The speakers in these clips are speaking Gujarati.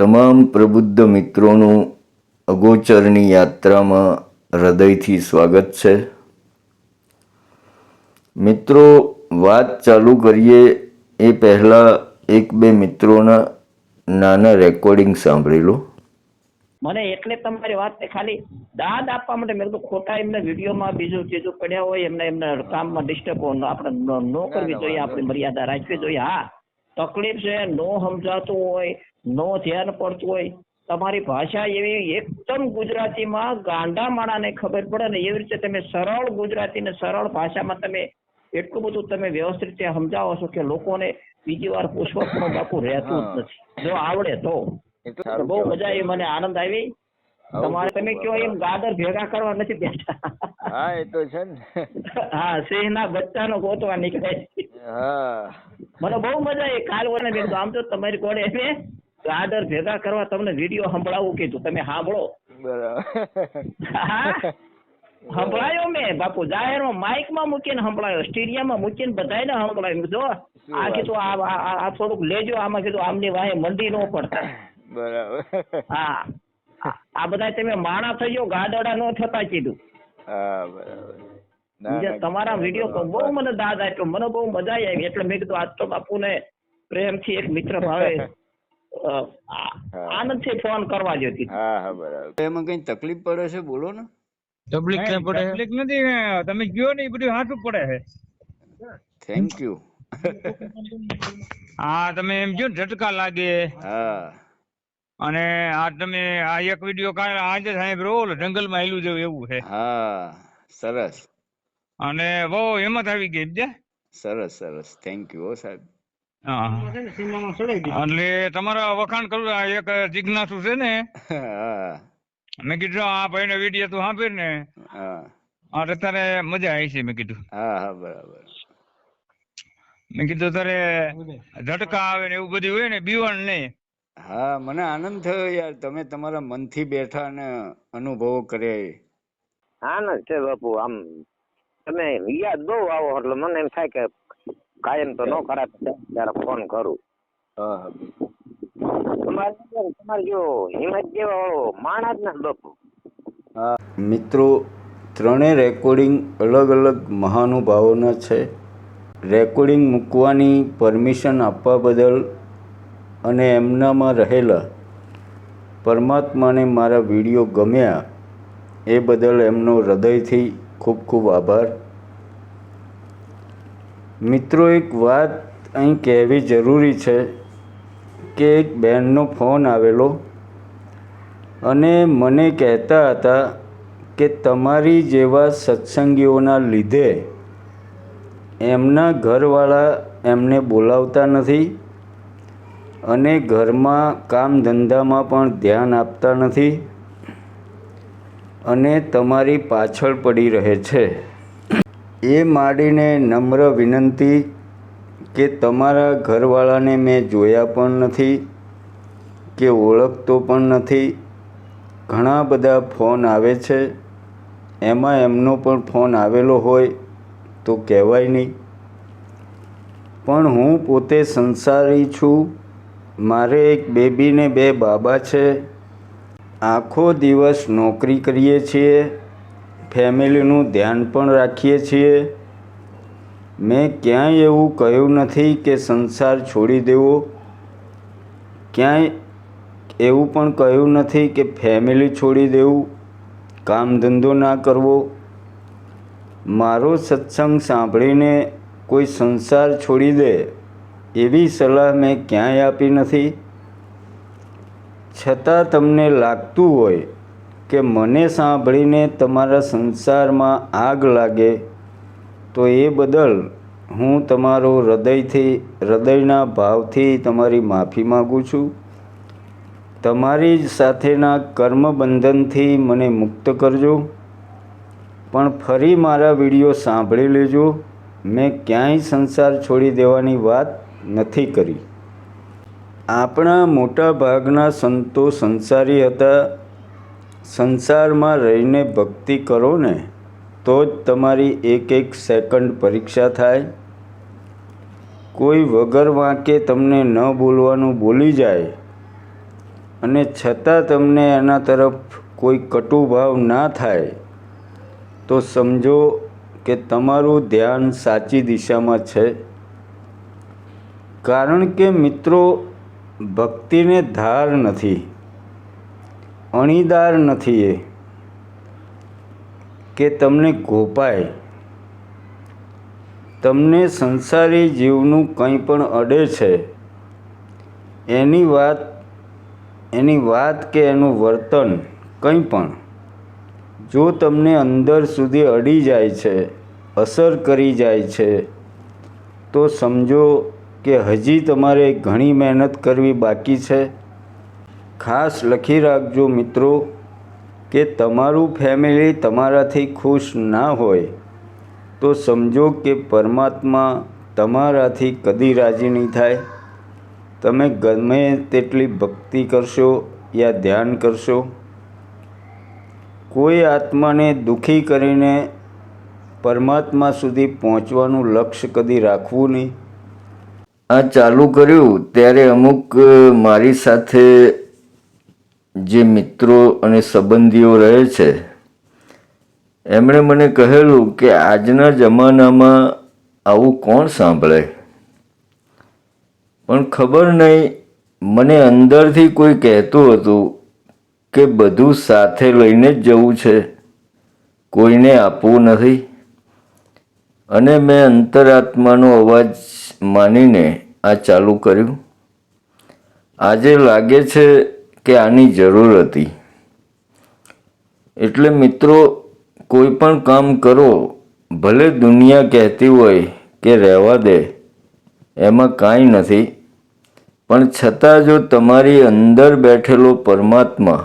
તમામ પ્રબુદ્ધ મિત્રોનું અગોચરની યાત્રામાં હૃદયથી સ્વાગત છે. મિત્રો વાત ચાલુ કરીએ એ પહેલાં એક બે મિત્રોના નાના રેકોર્ડિંગ સાંભળી લો. મને એટલે તમારી વાત ખાલી દાદ આપવા માટે મેં કીધું ખોટા એમને વિડીયોમાં બીજું ચીજો પડ્યા હોય એમને એમને કામમાં ડિસ્ટર્બ આપણે ન- ન કરવી જોઈએ આપણી મર્યાદા રાખવી જોઈએ. હા તકલીફ છે નો સમજાતું હોય નો ધ્યાન પડતું હોય. તમારી ભાષા એવી એકદમ ગુજરાતીમાં ગાંડા માણાને ખબર પડે ને એવી રીતે તમે સરળ ગુજરાતી ને સરળ ભાષામાં તમે એટલું બધું તમે વ્યવસ્થિત રીતે સમજાવો છો કે લોકોને બીજી વાર પૂછવા પણ બાપુ રહેતું જ નથી. જો આવડે તો. બહુ મજા આવી મને આનંદ આવી. તમારે તમે કયો એમ ગાદર ભેગા કરવા નથી બેઠા. હા એ તો છે ને. હા સિંહના બચ્ચાનો ગોતવા નીકળે. મને બહુ મજા આવી કાલ મેં આમ તો તમારી કોડે મેં ગાદર ભેગા કરવા તમને વીડિયો સંભળાવું કીધું તમે સાંભળો. સંભળાયો મેં. બાપુ જાહેર માઇકમાં મૂકીને સંભળાયો સ્ટેડિયમમાં મૂકીને બધાને સંભળાયો. મેં જો આ કીધું આ થોડુંક લેજો આમાં કીધું આમની વાહે મંડી ન પડતા. બરાબર. હા. આ- બધા તમે માણા થઈ ગયો ગાડડા નો થતા કીધું. હા બરાબર. તમારા વીડિયો બહુ મને દાદ આપ્યો. મને બહુ મજા આવી. એટલે મેં કીધું આજ તો બાપુને પ્રેમથી એક મિત્ર ભાવે આનંદથી ફોન કરવા જોતી હા હા બરાબર. એમાં કઈ તકલીફ પડે છે? બોલો ને. તકલીફ ક્યાં પડે? તકલીફ નથી તમે ગયો ને એ બધું હાથું પડે છે. થેન્ક યુ હા તમે એમ જો ઝટકા લાગે. હા. અને આ તમે આ એક વીડિયો કાલે આજે સાહેબ રોલ જંગલ જંગલમાં હેલું જેવું એવું છે. હા સરસ. અને બહુ હિંમત આવી ગઈ સમજ્યા? સરસ સરસ. થેન્ક યુ હો સાહેબ. એટલે તમારા વખાણ કરું એક જિજ્ઞાસુ છે ને. મેં કીધું આ ભાઈને વીડિયો તું સાંભળ ને. અત્યારે તારે મજા આવી છે મેં કીધું. હા હા બરાબર. મેં કીધું તારે ઝટકા આવે ને એવું બધું હોય ને બીવણ નહીં હા મને આનંદ થયો યાર. તમે તમારા મનથી બેઠા અને અનુભવો કર્યા હા આનંદ છે બાપુ આમ. તમે યાદ બહુ આવો એટલે મને એમ થાય કે કાયમ તો ન કરાતો ત્યારે ફોન કરું. હા. હા તમારે તમારે જો હિંમત જેવા માણસ ને બાપુ. મિત્રો ત્રણેય રેકોર્ડિંગ અલગ અલગ મહાનુભાવોના છે. રેકોર્ડિંગ મૂકવાની પરમિશન આપવા બદલ અને એમનામાં રહેલા પરમાત્માને મારા વીડિયો ગમ્યા એ બદલ એમનો હૃદયથી ખૂબ ખૂબ આભાર. મિત્રો, એક વાત અહીં કહેવી જરૂરી છે કે એક બહેનનો ફોન આવેલો અને મને કહેતા હતા કે તમારી જેવા સત્સંગીઓના લીધે એમના ઘરવાળા એમને બોલાવતા નથી અને ઘરમાં કામ ધંધામાં પણ ધ્યાન આપતા નથી અને તમારી પાછળ પડી રહે છે. એ માંડીને નમ્ર વિનંતી કે તમારા ઘરવાળાને મેં જોયા પણ નથી, કે ઓળખતો પણ નથી. ઘણા બધા ફોન આવે છે. એમાં એમનો પણ ફોન આવેલો હોય તો કહેવાય નહીં. પણ હું પોતે સંસારી છું. મારે એક બેબીને બે બાબા છે. આખો દિવસ નોકરી કરીએ છીએ. ફેમિલીનું ધ્યાન પણ રાખીએ છીએ. મેં ક્યાંય એવું કહ્યું નથી કે સંસાર છોડી દેવો. ક્યાંય એવું પણ કહ્યું નથી કે ફેમિલી છોડી દેવું. કામ ધંધો ના કરવો. મારો સત્સંગ સાંભળીને કોઈ સંસાર છોડી દે એવી સલાહ મેં ક્યાંય આપી નથી. છતાં તમને લાગતું હોય કે મને સાંભળીને તમારા સંસારમાં આગ લાગે, તો એ બદલ હું તમારો હૃદયથી, હૃદયના ભાવથી તમારી માફી માગું છું. તમારી જ સાથેના કર્મબંધનથી મને મુક્ત કરજો. પણ ફરી મારા વીડિયો સાંભળી લેજો. મેં ક્યાંય સંસાર છોડી દેવાની વાત નથી કરી. આપણા મોટા ભાગના સંતો સંસારી હતા. સંસારમાં રહીને ભક્તિ કરો ને, તો જ તમારી એક એક સેકન્ડ પરીક્ષા થાય. કોઈ વગર વાંકે તમને ન બોલવાનું બોલી જાય. અને છતાં તમને એના તરફ કોઈ કટુભાવ ના થાય, તો સમજો કે તમારું ધ્યાન સાચી દિશામાં છે. કારણ કે મિત્રો, ભક્તિને ધાર નથી. અણીદાર નથી એ. કે તમને ગોપાય. તમને સંસારી જીવનું કંઈ પણ અડે છે. એની વાત એની વાત કે એનું વર્તન કંઈ પણ. જો તમને અંદર સુધી અડી જાય છે, અસર કરી જાય છે, તો સમજો કે હજી તમારે ઘણી મહેનત કરવી બાકી છે. ખાસ લખી રાખજો મિત્રો, કે તમારું ફેમિલી તમારાથી ખુશ ના હોય, તો સમજો કે પરમાત્મા તમારાથી કદી રાજી નહીં થાય. તમે ગમે તેટલી ભક્તિ કરશો યા ધ્યાન કરશો, કોઈ આત્માને દુઃખી કરીને પરમાત્મા સુધી પહોંચવાનું લક્ષ્ય કદી રાખવું નહીં. આ ચાલુ કર્યું ત્યારે અમુક મારી સાથે જે મિત્રો અને સંબંધીઓ રહે છે, એમણે મને કહેલું કે આજના જમાનામાં આવું કોણ સાંભળે? પણ ખબર નહીં, મને અંદરથી કોઈ કહેતું હતું કે બધું સાથે લઈને જ જવું છે, કોઈને આપવું નથી. અને મેં અંતરાત્માનો અવાજ માનીને આ ચાલુ કર્યું. આજે લાગે છે કે આની જરૂર હતી. એટલે મિત્રો, કોઈ પણ કામ કરો, ભલે દુનિયા કહેતી હોય કે રહેવા દે, એમાં કાંઈ નથી. પણ છતાં જો તમારી અંદર બેઠેલો પરમાત્મા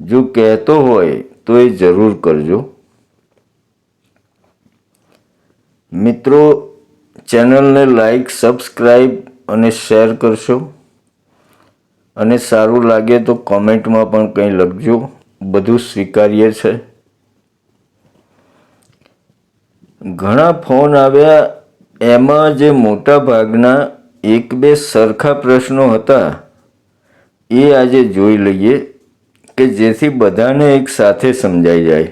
જો કહેતો હોય, તો એ જરૂર કરજો. મિત્રો, ચેનલને લાઈક સબસ્ક્રાઈબ અને શેર કરશો. અને સારું લાગે તો કોમેન્ટમાં પણ કંઈ લખજો. બધું સ્વીકાર્ય છે. ઘણા ફોન આવ્યા, એમાં જે મોટા ભાગના એક બે સરખા પ્રશ્નો હતા, એ આજે જોઈ લઈએ કે જેથી બધાને એક સાથે સમજાઈ જાય.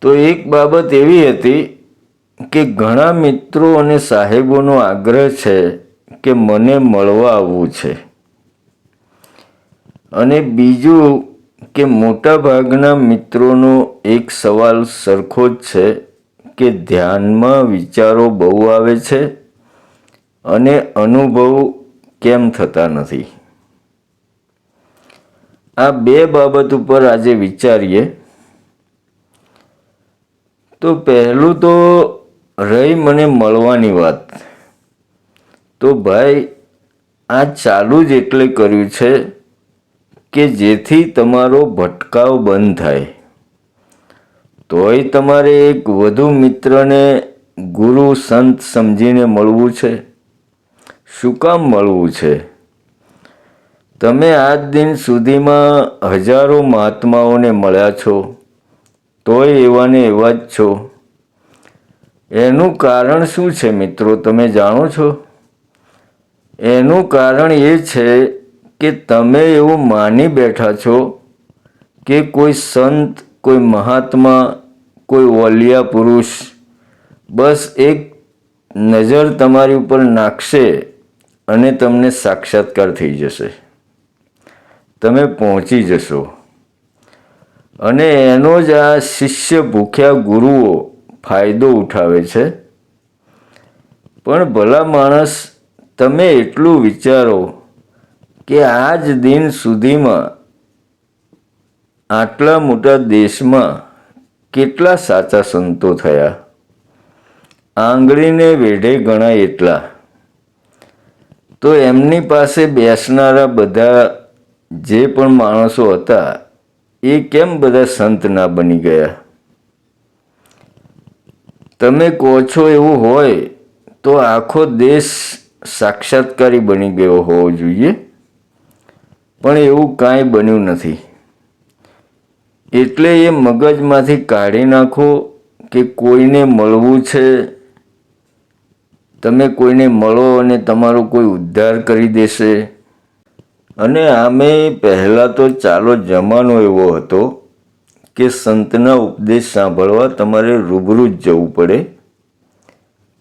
તો એક બાબત એવી હતી કે ઘણા મિત્રો અને સાહેબોનો આગ્રહ છે કે મને મળવા આવવું છે. અને બીજું કે મોટા ભાગના મિત્રોનો એક સવાલ સરખો જ છે કે ધ્યાનમાં વિચારો બહુ આવે છે અને અનુભવ કેમ થતા નથી. આ બે બાબત ઉપર આજે વિચારીએ. તો પહેલું તો રહી મને મળવાની વાત. તો ભાઈ, આ ચાલુ જ એટલે કર્યું છે કે જેથી તમારો ભટકાવ બંધ થાય. તોય તમારે એક વધુ મિત્રને ગુરુ સંત સમજીને મળવું છે. શું કામ મળવું છે? તમે આજ દિન સુધીમાં હજારો મહાત્માઓને મળ્યા છો, તોય એવાને એવા જ છો. એનું કારણ શું છે મિત્રો, તમે જાણો છો? એનું કારણ એ છે કે તમે એવું માની બેઠા છો કે કોઈ સંત, કોઈ મહાત્મા, કોઈ વલિયા પુરુષ બસ એક નજર તમારી ઉપર નાખશે અને તમને સાક્ષાત્કાર થઈ જશે. તમે પહોંચી જશો. અને એનો જ આ શિષ્ય ભૂખ્યા ગુરુઓ ફાયદો ઉઠાવે છે. પણ ભલા માણસ તમે એટલું વિચારો કે આજ દિન સુધીમાં આટલા મોટા દેશમાં કેટલા સાચા સંતો થયા? આંગળીને વેઢે ગણાય એટલા. તો એમની પાસે બેસનારા બધા જે પણ માણસો હતા, એ કેમ બધા સંત ના બની ગયા? તમે કહો છો એવું હોય તો આખો દેશ સાક્ષાત્કારી બની ગયો હોવો જોઈએ. પણ એવું કાંઈ બન્યું નથી. એટલે એ મગજમાંથી કાઢી નાખો કે કોઈને મળવું છે. તમે કોઈને મળો અને તમારો કોઈ ઉદ્ધાર કરી દેશે. અને આમે પહેલાં તો ચાલો જમાનો એવો હતો કે સંતના ઉપદેશ સાંભળવા તમારે રૂબરૂ જ જવું પડે.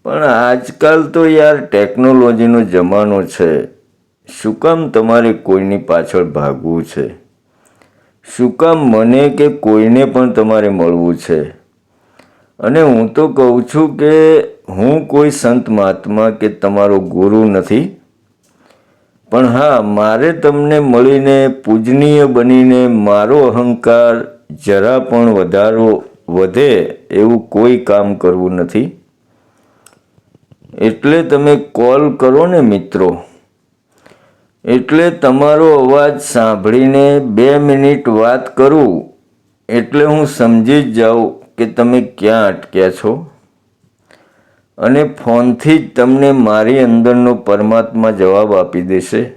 પણ આજકાલ તો યાર ટેકનોલોજીનો જમાનો છે. શું કામ તમારે કોઈની પાછળ ભાગવું છે? શું કામ મને કે કોઈને પણ તમારે મળવું છે? અને હું તો કહું છું કે હું કોઈ સંત મહાત્મા કે તમારો ગુરુ નથી. પણ હા, મારે તમને મળીને પૂજનીય બનીને મારો અહંકાર જરા પણ વધારો, વધે એવું કોઈ કામ કરવું નથી. એટલે તમે કોલ કરો ને મિત્રો. એટલે તમારો અવાજ સાંભળીને બે મિનિટ વાત કરું. એટલે હું સમજી જ જાઉં કે તમે ક્યાં અટક્યા છો. અને ફોનથી જ તમને મારી અંદરનો પરમાત્મા જવાબ આપી દેશે.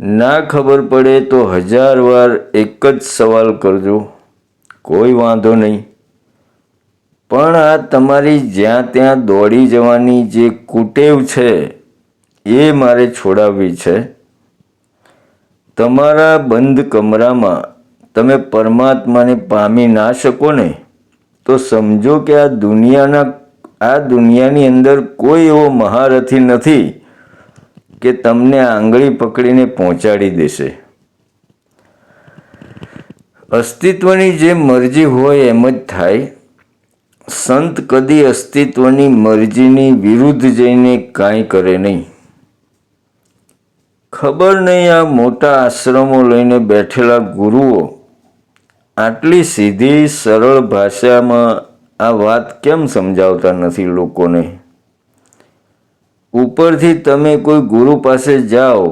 ના ખબર પડે તો હજાર વાર એક જ સવાલ કરજો. કોઈ વાંધો નહીં. પણ આ તમારી જ્યાં ત્યાં દોડી જવાની જે કુટેવ છે, એ મારે છોડાવવી છે. તમારા બંધ કમરામાં તમે પરમાત્માને પામી ના શકો ને, તો સમજો કે આ દુનિયાના, આ દુનિયાની અંદર કોઈ એવો મહારથી નથી કે તમને આંગળી પકડીને પહોંચાડી દેશે. અસ્તિત્વની જે મરજી હોય એમ જ થાય સંત કદી અસ્તિત્વની મરજીની વિરુદ્ધ જઈને કાંઈ કરે નહીં. ખબર નહીં આ મોટા આશ્રમો લઈને બેઠેલા ગુરુઓ આટલી સીધી, સરળ ભાષામાં આ વાત કેમ સમજાવતા નથી લોકોને? ઉપરથી તમે કોઈ ગુરુ પાસે જાઓ,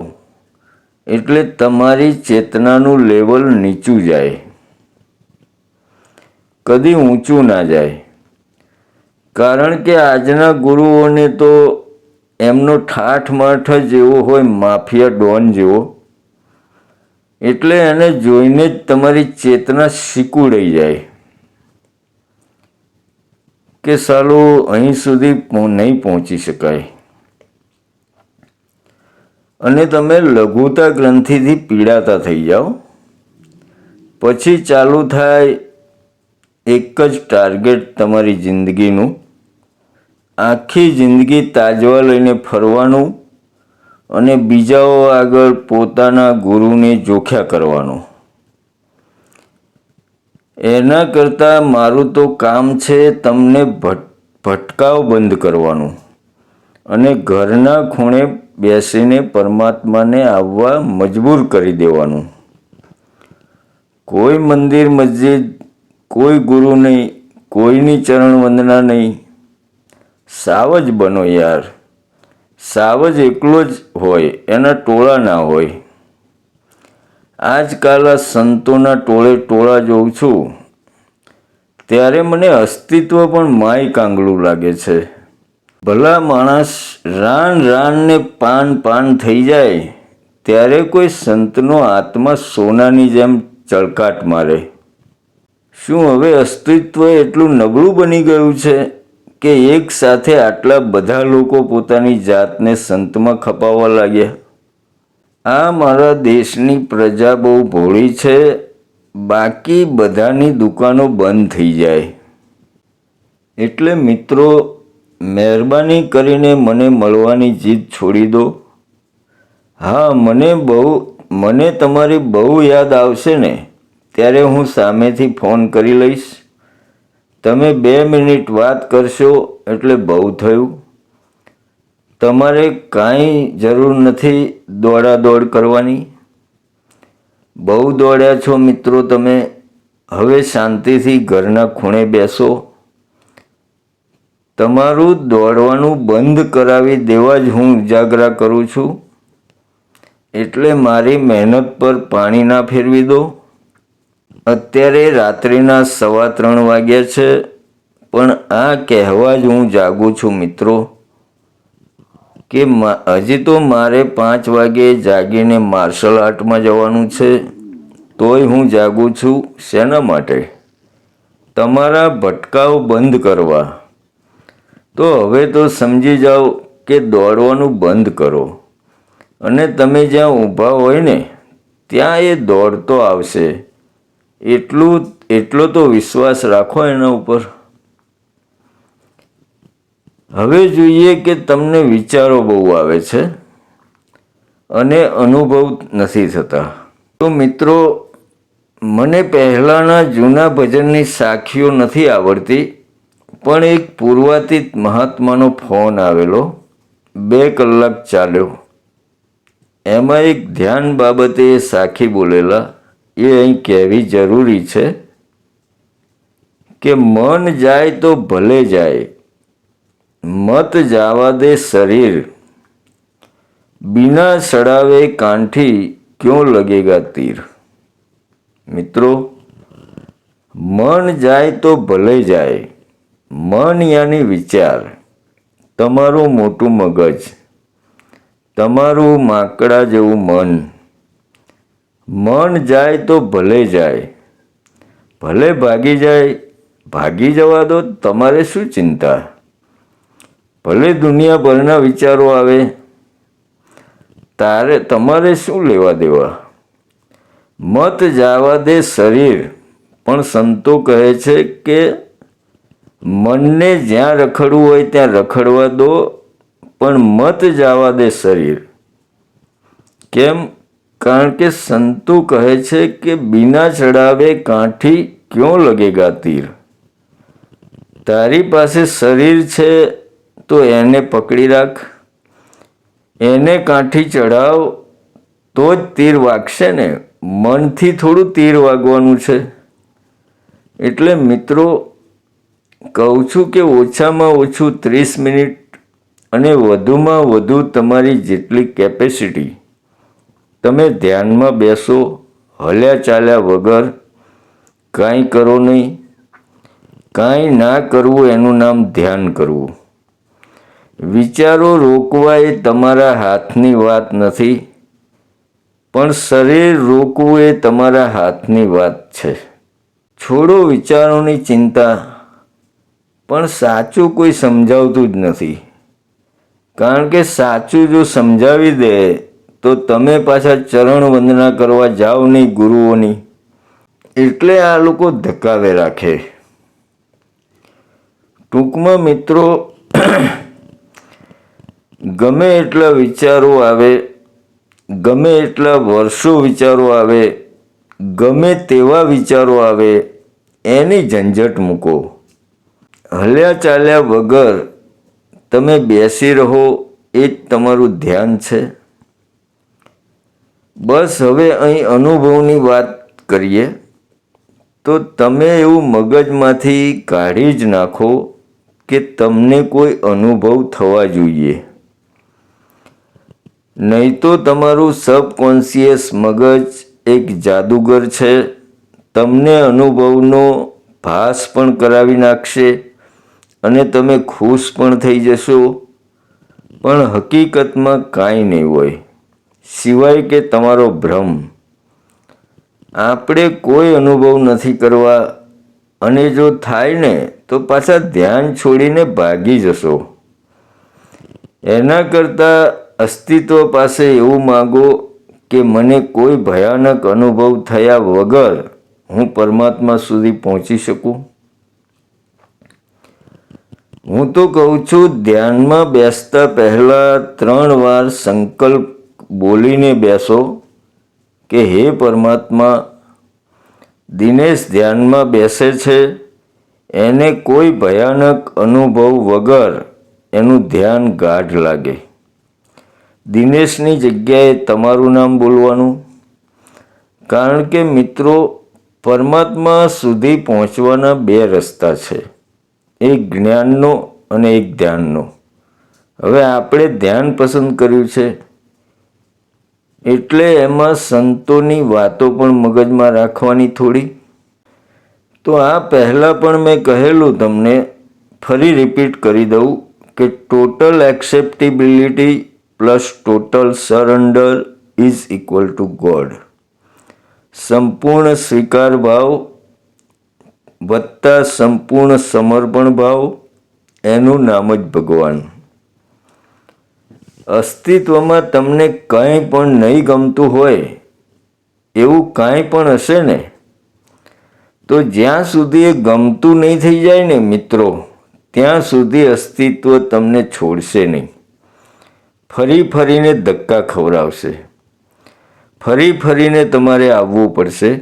એટલે તમારી ચેતનાનું લેવલ નીચું જાય. કદી ઊંચું ના જાય. કારણ કે આજના ગુરુઓને તો એમનો ઠાઠ માઠ જ એવો હોય, માફિયા ડોન જેવો, એટલે એને જોઈને જ તમારી ચેતના શીકુડાઈ જાય કે સાલું અહીં સુધી નહીં પહોંચી શકાય. અને તમે લઘુતા ગ્રંથિથી પીડાતા થઈ જાઓ. પછી ચાલુ થાય એક જ ટાર્ગેટ તમારી જિંદગીનું. આખી જિંદગી તાજવા લઈને ફરવાનું અને બીજાઓ આગળ પોતાના ગુરુને જોખ્યા કરવાનું. એના કરતાં મારું તો કામ છે તમને ભટ, ભટકાવ બંધ કરવાનું અને ઘરના ખૂણે બેસીને પરમાત્માને આવવા મજબૂર કરી દેવાનું. કોઈ મંદિર, મસ્જિદ કોઈ ગુરુ નહીં, કોઈની ચરણ વંદના નહીં. સાવ જ બનો યાર. સાવ જ એકલો જ હોય, એના ટોળા ના હોય. આજકાલ આ સંતોના ટોળે ટોળા જોઉં છું. ત્યારે મને અસ્તિત્વ પણ માય કાંગળું લાગે છે. ભલા માણસ રાન રાનને પાન પાન થઈ જાય, ત્યારે કોઈ સંતનો આત્મા સોનાની જેમ ચળકાટ મારે. શું હવે અસ્તિત્વ એટલું નબળું બની ગયું છે કે એક સાથે આટલા બધા લોકો પોતાની જાતને સંતમાં ખપાવવા લાગ્યા? આ મારા દેશની પ્રજા બહુ ભોળી છે, બાકી બધાની દુકાનો બંધ થઈ જાય. એટલે મિત્રો, મહેરબાની કરીને મને મળવાની જીદ છોડી દો. હા, મને બહુ, મને તમારી બહુ યાદ આવશે ને. ત્યારે હું સામેથી ફોન કરી લઈશ. તમે બે મિનિટ વાત કરશો એટલે બહુ થયું. તમારે કાંઈ જરૂર નથી દોડાદોડ કરવાની. બહુ દોડ્યા છો મિત્રો તમે. હવે શાંતિથી ઘરના ખૂણે બેસો. તમારું દોડવાનું બંધ કરાવી દેવા જ હું ઉજાગરા કરું છું. એટલે મારી મહેનત પર પાણી ના ફેરવી દો. અત્યારે રાત્રિના સવા ત્રણ વાગ્યા છે, પણ આ કહેવા જ હું જાગું છું મિત્રો, કે હજી તો મારે પાંચ વાગે જાગીને માર્શલ આર્ટમાં જવાનું છે, તોય હું જાગું છું શેના માટે? તમારા ભટકાવ બંધ કરવા. તો હવે તો સમજી જાઓ કે દોડવાનું બંધ કરો. અને તમે જ્યાં ઊભા હોય ને, ત્યાં એ દોડતો આવશે. એટલું, એટલો તો વિશ્વાસ રાખો એના ઉપર. હવે જોઈએ કે તમને વિચારો બહુ આવે છે અને અનુભવ નથી થતા. તો મિત્રો, મને પહેલાંના જૂના ભજનની સાખીઓ નથી આવડતી, પણ એક પૂર્વાતીત મહાત્માનો ફોન આવેલો, બે કલાક ચાલ્યો. એમાં એક ધ્યાન બાબતે સાખી બોલેલા એ અહીં કહેવી જરૂરી છે કે મન જાય તો ભલે જાય, મત જાવા દે શરીર. બિના સડાવે કાંઠી ક્યો લગેગા તીર? મિત્રો, મન જાય તો ભલે જાય, મન યાની વિચાર. તમારું મોટું મગજ, તમારું માકડા જેવું મન. મન જાય તો ભલે જાય. ભલે ભાગી જાય, ભાગી જવા દો, તમારે શું ચિંતા? ભલે દુનિયાભરના વિચારો આવે, તારે, તમારે શું લેવા દેવા? મત જાવા દે શરીર, પણ સંતો કહે છે કે, મનને જ્યાં રખડવું હોય ત્યાં રખડવા દો, પણ મત જાવા દે શરીર. કેમ? કારણ કે સંતો કહે છે કે બિના ચડાવે કાંઠી ક્યો લગેગા તીર? તારી પાસે શરીર છે તો એને પકડી રાખ. એને કાંઠી ચડાવ તો જ તીર વાગશે ને. મનથી થોડું તીર વાગવાનું છે. એટલે મિત્રો, કહું છું કે ઓછામાં ઓછું ત્રીસ મિનિટ અને વધુમાં વધુ તમારી જેટલી કેપેસિટી તમે ધ્યાનમાં બેસો, હલ્યા ચાલ્યા વગર કાંઈ કરો નહીં. કાંઈ ના કરવું એનું નામ ધ્યાન કરવું. વિચારો રોકવા એ તમારા હાથની વાત નથી, પણ શરીર રોકવું એ તમારા હાથની વાત છે. છોડો વિચારોની ચિંતા, પણ સાચું કોઈ સમજાવતું જ નથી. કારણ કે સાચું જો સમજાવી દે તો તમે પાછા ચરણ વંદના કરવા જાઓ નહીં ગુરુઓની? એટલે આ લોકો ધકાવે રાખે. ટૂંકમાં મિત્રો, ગમે એટલા વિચારો આવે, ગમે એટલા વર્ષો વિચારો આવે, ગમે તેવા વિચારો આવે, એની ઝંઝટ મૂકો. હલ્યા ચાલ્યા વગર તમે બેસી રહો, એ જ તમારું ધ્યાન છે. બસ હવે અહીં અનુભવની વાત કરીએ, તો તમે એવું મગજમાંથી કાઢી જ નાખો કે તમને કોઈ અનુભવ થવા જોઈએ. નહીં તો તમારું સબકોન્શિયસ મગજ એક જાદુગર છે, તમને અનુભવનો ભાસ પણ કરાવી નાખશે અને તમે ખુશ પણ થઈ જશો. પણ હકીકતમાં કાંઈ નહીં હોય. સિવાય કે તમારો ભ્રમ. આપણે કોઈ અનુભવ નથી કરવા. અને જો થાય ને, તો પાછા ધ્યાન છોડીને ભાગી જશો. એના કરતાં અસ્તિત્વ પાસે એવું માગો કે મને કોઈ ભયાનક અનુભવ થયા વગર હું પરમાત્મા સુધી પહોંચી શકું? હું તો કહું છું, ધ્યાનમાં બેસતા પહેલાં ત્રણ વાર સંકલ્પ બોલીને બેસો કે હે પરમાત્મા, દિનેશ ધ્યાનમાં બેસે છે, એને કોઈ ભયાનક અનુભવ વગર એનું ધ્યાન ગાઢ લાગે. દિનેશની જગ્યાએ તમારું નામ બોલવાનું? કારણ કે મિત્રો, પરમાત્મા સુધી પહોંચવાના બે રસ્તા છે. એક જ્ઞાનનો અને એક ધ્યાનનો. હવે આપણે ધ્યાન પસંદ કર્યું છે. એટલે એમાં સંતોની વાતો પણ મગજમાં રાખવાની થોડી. તો આ પહેલાં પણ મેં કહેલું તમને, ફરી રિપીટ કરી દઉં કે total acceptability plus total surrender is equal to God સંપૂર્ણ સ્વીકાર ભાવ વત્તા સંપૂર્ણ સમર્પણ ભાવ, એનું નામ જ ભગવાન. અસ્તિત્વમાં તમને કંઈ પણ નહીં ગમતું હોય, એવું કાંઈ પણ હશે ને? તો જ્યાં સુધી એ ગમતું નહીં થઈ જાય ને મિત્રો, ત્યાં સુધી અસ્તિત્વ તમને છોડશે નહીં. ફરી ફરીને ધક્કા ખવડાવશે. ફરી ફરીને તમારે આવવું પડશે.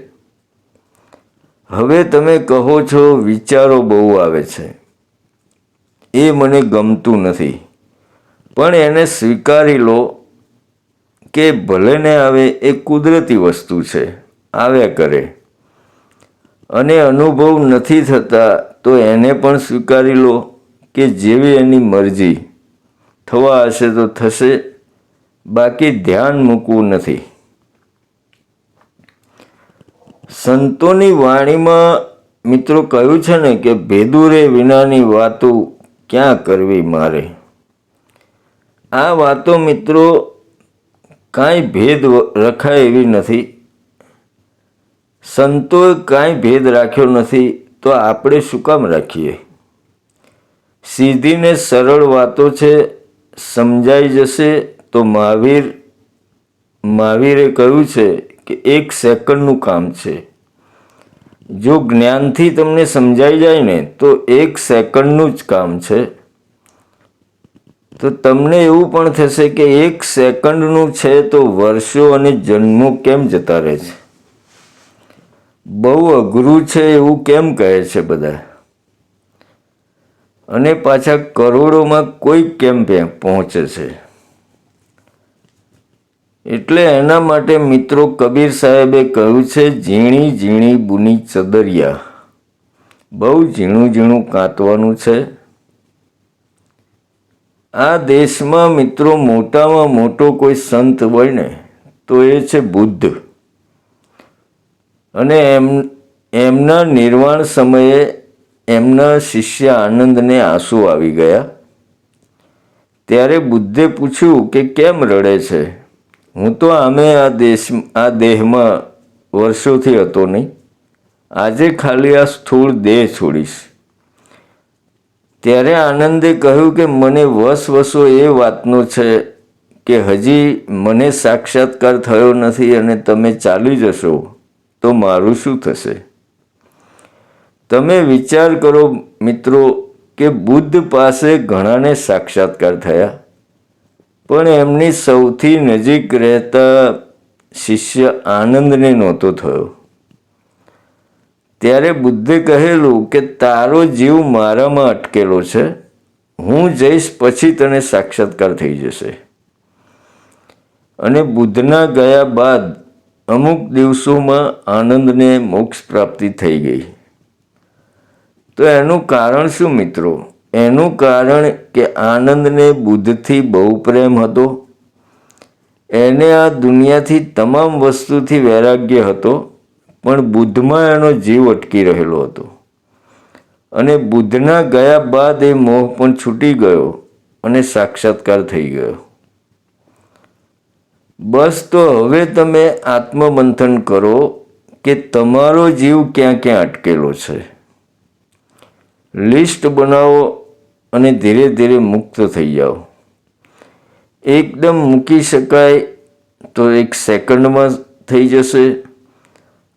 હવે તમે કહો છો વિચારો બહુ આવે છે. એ મને ગમતું નથી. પણ એને સ્વીકારી લો કે ભલે ને આવે એ કુદરતી વસ્તુ છે. આવ્યા કરે. અને અનુભવ નથી થતા તો એને પણ સ્વીકારી લો કે જેવી એની મરજી. થવા હશે તો થશે, બાકી ધ્યાન મૂકવું નથી. સંતોની વાણીમાં મિત્રો કહ્યું છે ને કે ભેદુરે વિનાની વાતો ક્યાં કરવી મારે? આ વાતો મિત્રો કાંઈ ભેદ રખાય એવી નથી. સંતોએ કાંઈ ભેદ રાખ્યો નથી, તો આપણે શું કામ રાખીએ? સીધીને સરળ વાતો છે, સમજાઈ જશે તો મહાવીર, મહાવીરે કહ્યું છે કે એક સેકન્ડનું કામ છે. જો જ્ઞાનથી તમને સમજાઈ જાય ને, તો એક સેકન્ડનું જ કામ છે. તો તમને એવું પણ થશે કે એક સેકન્ડનું છે તો વર્ષો અને જન્મો કેમ જતા રહે છે? બહુ અઘરું છે એવું કેમ કહે છે બધા? અને પાછા કરોડોમાં કોઈ કેમ પહોંચે છે? એટલે એના માટે મિત્રો કબીર સાહેબે કહ્યું છે, ઝીણી ઝીણી બુની ચદરિયા. બહુ ઝીણું ઝીણું કાંતવાનું છે. આ દેશમાં મિત્રો મોટામાં મોટો કોઈ સંત હોય ને, તો એ છે બુદ્ધ. અને એમ, એમના નિર્વાણ સમયે એમના શિષ્ય આનંદને આંસુ આવી ગયા. ત્યારે બુદ્ધે પૂછ્યું કે કેમ રડે છે? હું તો આમે આ દેશ, આ દેહમાં વર્ષોથી હતો નહીં. આજે ખાલી આ સ્થૂળ દેહ છોડીશ. ત્યારે આનંદે કહ્યું કે મને વસ વસો એ વાતનો છે કે હજી મને સાક્ષાત્કાર થયો નથી અને તમે ચાલી જશો, તો મારું શું થશે? તમે વિચાર કરો મિત્રો કે બુદ્ધ પાસે ઘણાને સાક્ષાત્કાર થયા, પણ એમની સૌથી નજીક રહેતા શિષ્ય આનંદને નહોતો થયો. ત્યારે બુદ્ધે કહેલું કે તારો જીવ મારામાં અટકેલો છે, હું જઈશ પછી તને સાક્ષાત્કાર થઈ જશે. અને બુદ્ધના ગયા બાદ અમુક દિવસોમાં આનંદને મોક્ષ પ્રાપ્તિ થઈ ગઈ. તો એનું કારણ શું મિત્રો? એનું કારણ કે આનંદને બુદ્ધથી બહુ પ્રેમ હતો. એને આ દુનિયાથી તમામ વસ્તુથી વૈરાગ્ય હતો. પણ બુદ્ધમાં એનો જીવ અટકી રહેલો હતો. અને બુદ્ધના ગયા બાદ એ મોહ પણ છૂટી ગયો અને સાક્ષાત્કાર થઈ ગયો. બસ તો હવે તમે આત્મમંથન કરો કે તમારો જીવ ક્યાં ક્યાં અટકેલો છે. લિસ્ટ બનાવો અને ધીરે ધીરે મુક્ત થઈ જાઓ. એકદમ મૂકી શકાય તો એક સેકન્ડમાં થઈ જશે.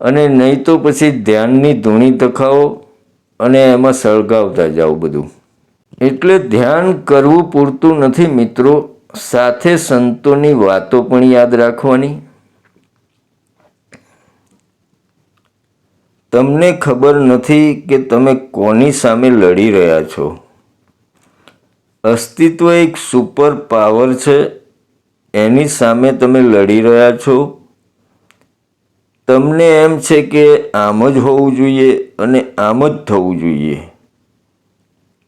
અને નહીં તો પછી ધ્યાનની ધૂણી તખાવો અને એમાં સળગાવતા જાઓ બધું. એટલે ધ્યાન કરવું પૂરતું નથી મિત્રો. સાથે સંતોની વાતો પણ યાદ રાખવાની. તમને ખબર નથી કે તમે કોની સામે લડી રહ્યા છો? અસ્તિત્વ એક સુપર પાવર છે. એની સામે તમે લડી રહ્યા છો? તમને એમ છે કે આમ જ હોવું જોઈએ અને આમ જ થવું જોઈએ.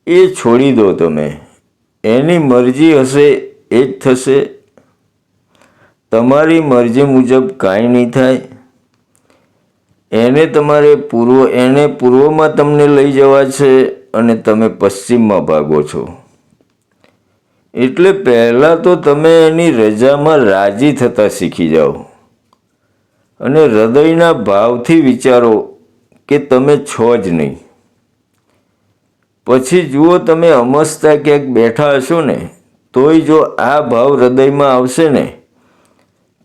એ છોડી દો તમે. એની મરજી હશે, એ જ થશે. તમારી મરજી મુજબ કાંઈ નહીં થાય. એને તમારે પૂર્વ, એને પૂર્વમાં તમને લઈ જવા છે અને તમે પશ્ચિમમાં ભાગો છો. એટલે પહેલાં તો તમે એની રજામાં રાજી થતાં શીખી જાઓ. અને હૃદયના ભાવથી વિચારો કે તમે છો જ નહીં. પછી જુઓ તમે અમસ્તા ક્યાંક બેઠા હશો ને, તોય જો આ ભાવ હૃદયમાં આવશે ને,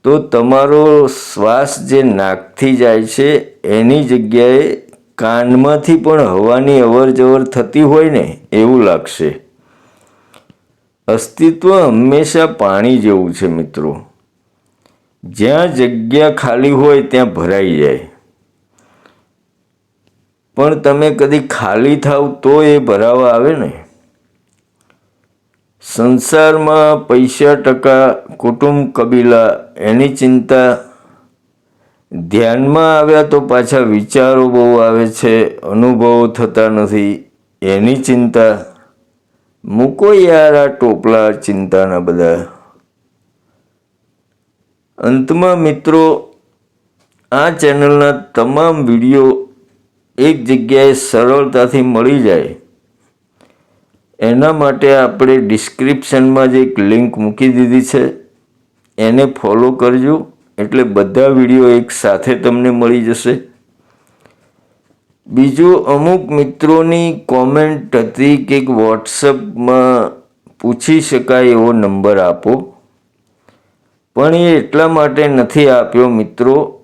તો તમારો શ્વાસ જે નાકથી જાય છે, એની જગ્યાએ કાનમાંથી પણ હવાની અવરજવર થતી હોય ને, એવું લાગશે. અસ્તિત્વ હંમેશા પાણી જેવું છે મિત્રો. જ્યાં જગ્યા ખાલી હોય ત્યાં ભરાઈ જાય. પણ તમે કદી ખાલી થાવ તો એ ભરાવા આવે ને. સંસારમાં પૈસા ટકા, કુટુંબ કબીલા, એની ચિંતા. ધ્યાનમાં આવ્યા તો પાછા વિચારો બહુ આવે છે, અનુભવો થતા નથી, એની ચિંતા. મૂકો યાર આ ટોપલા ચિંતાના બધા. અંતમાં મિત્રો, આ ચેનલના તમામ વીડિયો એક જગ્યાએ સરળતાથી મળી જાય. એના માટે આપણે ડિસ્ક્રિપ્શનમાં જે એક લિંક મૂકી દીધી છે. એને ફોલો કરજો, એટલે બધા વીડિયો એક સાથે તમને મળી જશે. બીજું, અમુક મિત્રોની કોમેન્ટ હતી કે વોટ્સઅપમાં પૂછી શકાય એવો નંબર આપો. પણ એ એટલા માટે નથી આપ્યો મિત્રો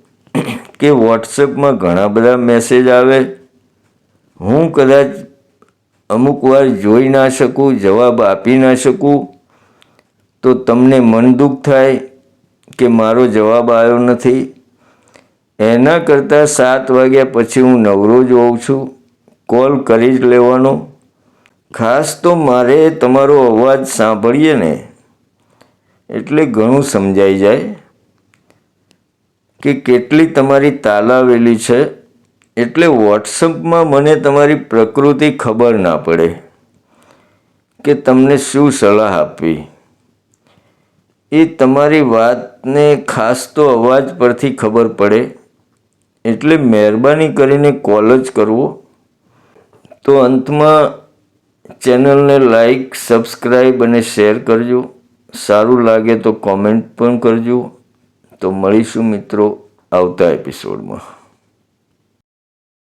કે વોટ્સએપમાં ઘણા બધા મેસેજ આવે. હું કદાચ અમુક વાર જોઈ ના શકું, જવાબ આપી ના શકું. તો તમને મન દુઃખ થાય કે મારો જવાબ આવ્યો નથી. એના કરતાં સાત વાગ્યા પછી હું નવરો જ હોઉં છું. કોલ કરી જ લેવાનો. ખાસ તો મારે તમારો અવાજ સાંભળીએ ને એટલે ઘણું સમજાઈ જાય કે કેટલી તમારી તાલાવેલી છે એટલે વોટ્સઅપમાં મને તમારી પ્રકૃતિ ખબર ના પડે કે તમને શું સલાહ આપવી. એ તમારી વાતને ખાસ તો અવાજ પરથી ખબર પડે એટલે મહેરબાની કરીને કોલ જ કરવો. તો અંતમાં ચેનલને લાઈક, સબસ્ક્રાઈબ અને શેર કરજો. સારું લાગે તો કોમેન્ટ પણ કરજો. તો મળીશું મિત્રો આવતા એપિસોડમાં